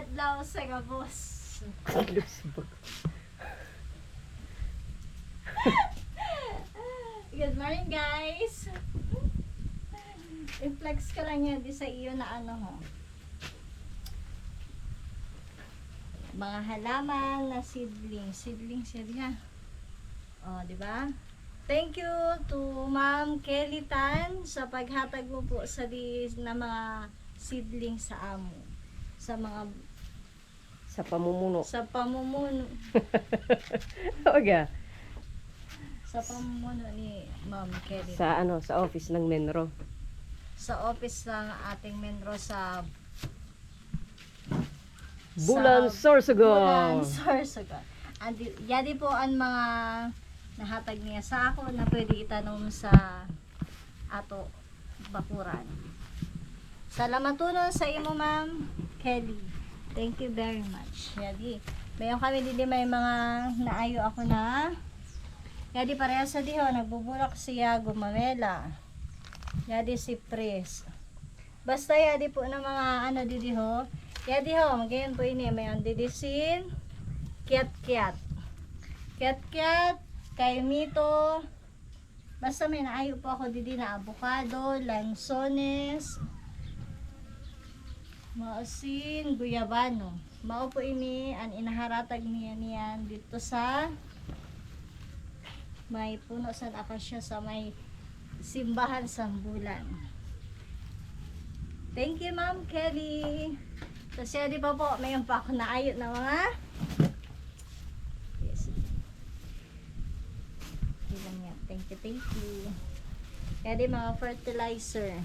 adlaw sa gabos. Good morning, guys. I-flex ka lang yan di sa iyo na ano ho. Mga halaman na seedling. Seedling siya diha. Oh, di ba? Thank you to Ma'am Kelly Tan sa paghatag mo po sa di na mga seedling sa amo. Sa mga Sa pamumuno. sa pamumuno Oga. sa pamumuno ni Ma'am Kelly. Sa ano, sa office ng Menro. sa office ng ating menro sa Bulan sa Sorsogon. Bulan Sorsogon. Andi, yadi po ang mga nahatag niya sa ako na pwede itanong sa ato bakuran. Salamatunon sa imo ma'am Kelly. Thank you very much. Yadi. Mayon kami dili may mga naayo ako na Yadi pareha sa diho nagbubulak siya gumamela. Yadi si Pres. Basta yadi po ng mga ano didi ho. Yadi ho, magayon po ini may ang didisin. Kiat kiat. Kiat kiat. Kay mito. Basta may naayo po ako didi na avocado, lansones, maasin, guyabano. Mao po ini ang inaharatag niya niyan dito sa may puno sa akasya sa may simbahan sa bulan. Thank you, Ma'am Kelly. Tapos siya, di ba po, mayroon pa ako naayot na mga Yes. Ilan yan. Thank you, thank you. Kaya di mga fertilizer.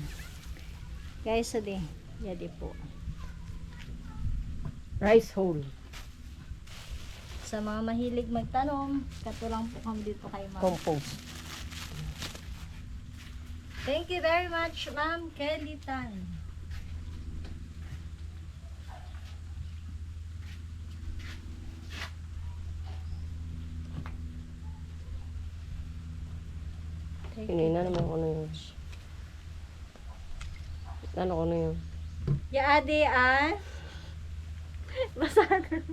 Guys, so di. Yadi po. Rice hole. Sa mga mahilig magtanong, katulang po kami dito kay Ma'am. Compost. Thank you very much, Ma'am Kelly Tan. Thank. Kinina naman ko na yun. Ano ko na yun? Ya adi ah. Basahan.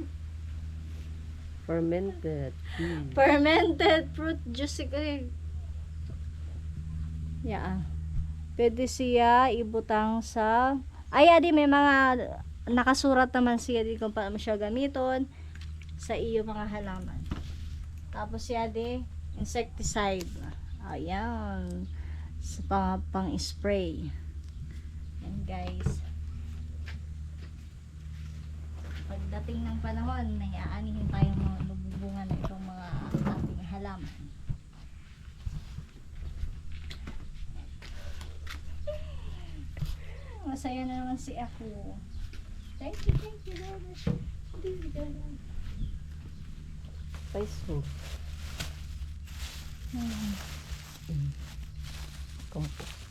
Fermented. Hmm. Fermented fruit juice. Yeah. Pwede siya ibutang sa ay adi may mga nakasurat naman siya di kung paano siya gamiton sa iyo mga halaman. Tapos siya di insecticide. Ayan. Sa pang, pang spray. Yan guys. Pagdating ng panahon, naiaanihin tayong mga lububungan ng itong mga ating halaman. Masaya na naman si ako. Thank you, thank you, Lord. Hindi, ganun. Hole. Hmm. Compost.